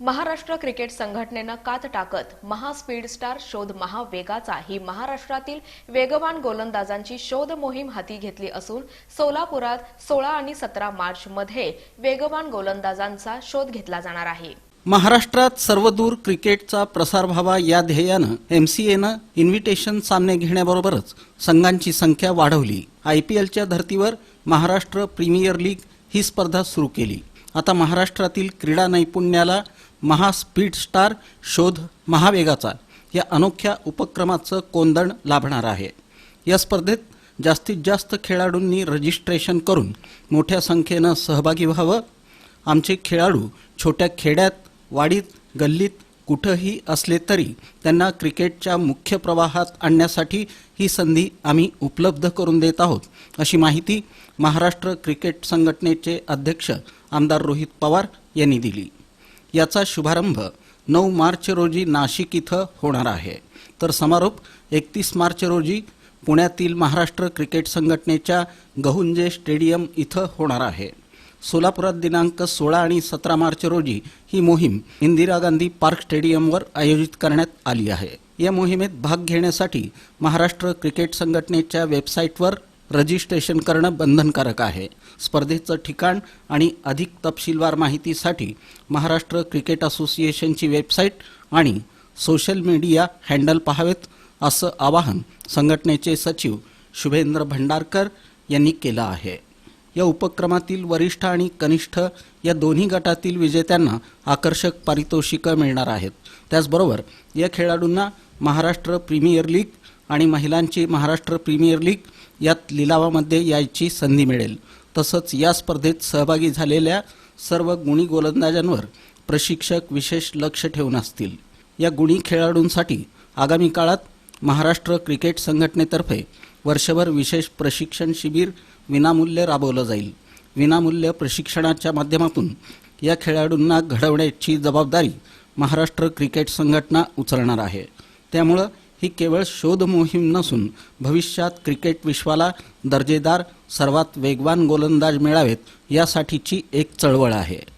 Maharashtra cricket संघटनेनं कात टाकत महास्पीड स्टार शोध महावेगाचा ही महाराष्ट्रातील वेगवान गोलंदाजांची शोध मोहीम हाती घेतली असून सोलापुरात सोळा आणि सतरा मार्च मध्ये वेगवान गोलंदाजांचा शोध घेतला जाणार आहे. महाराष्ट्रात सर्वदूर क्रिकेटचा प्रसार व्हावा या ध्येयानं एमसीएनं इन्व्हिटेशन सामने घेण्याबरोबरच संघांची संख्या वाढवली. आय पी एलच्या धर्तीवर महाराष्ट्र प्रीमियर लीग ही स्पर्धा सुरू केली. आता महाराष्ट्रातील क्रीडा नैपुण्याला महास्पीड स्टार शोध महावेगाचा या अनोख्या उपक्रमाचं कोंदण लाभणार आहे. या स्पर्धेत जास्तीत जास्त खेळाडूंनी रजिस्ट्रेशन करून मोठ्या संख्येनं सहभागी व्हावं. आमचे खेळाडू छोट्या खेड्यात वाडीत गल्लीत कुठंही असले तरी त्यांना क्रिकेटच्या मुख्य प्रवाहात आणण्यासाठी ही संधी आम्ही उपलब्ध करून देत आहोत अशी माहिती महाराष्ट्र क्रिकेट संघटनेचे अध्यक्ष आमदार रोहित पवार यांनी दिली. याचा शुभारंभ नऊ मार्च रोजी नाशिक इथं होणार आहे. तर समारोप एकतीस मार्च रोजी पुण्यातील महाराष्ट्र क्रिकेट संघटनेच्या गहुंजे स्टेडियम इथं होणार आहे. सोलापुरात दिनांक सोळा आणि सतरा मार्च रोजी ही मोहीम इंदिरा गांधी पार्क स्टेडियमवर आयोजित करण्यात आली आहे. या मोहिमेत भाग घेण्यासाठी महाराष्ट्र क्रिकेट संघटनेच्या वेबसाईटवर रजिस्ट्रेशन करणं बंधनकारक आहे. स्पर्धेचं ठिकाण आणि अधिक तपशीलवार माहितीसाठी महाराष्ट्र क्रिकेट असोसिएशनची वेबसाईट आणि सोशल मीडिया हँडल पाहावेत असं आवाहन संघटनेचे सचिव शुभेंद्र भंडारकर यांनी केलं आहे. या उपक्रमातील वरिष्ठ आणि कनिष्ठ या दोन्ही गटातील विजेत्यांना आकर्षक पारितोषिकं मिळणार आहेत. त्याचबरोबर या खेळाडूंना महाराष्ट्र प्रीमियर लीग आणि महिलांची महाराष्ट्र प्रीमियर लीग यात लिलावामध्ये यायची संधी मिळेल. तसंच या स्पर्धेत सहभागी झालेल्या सर्व गुणी गोलंदाजांवर प्रशिक्षक विशेष लक्ष ठेवून असतील. या गुणी खेळाडूंसाठी आगामी काळात महाराष्ट्र क्रिकेट संघटनेतर्फे वर्षभर विशेष प्रशिक्षण शिबिर विनामूल्य राबवलं जाईल. विनामूल्य प्रशिक्षणाच्या माध्यमातून या खेळाडूंना घडवण्याची जबाबदारी महाराष्ट्र क्रिकेट संघटना उचलणार आहे. त्यामुळं ही केवळ शोध मोहीम नसून भविष्यात क्रिकेट विश्वाला दर्जेदार सर्वात वेगवान गोलंदाज मिळावेत यासाठीची एक चळवळ आहे.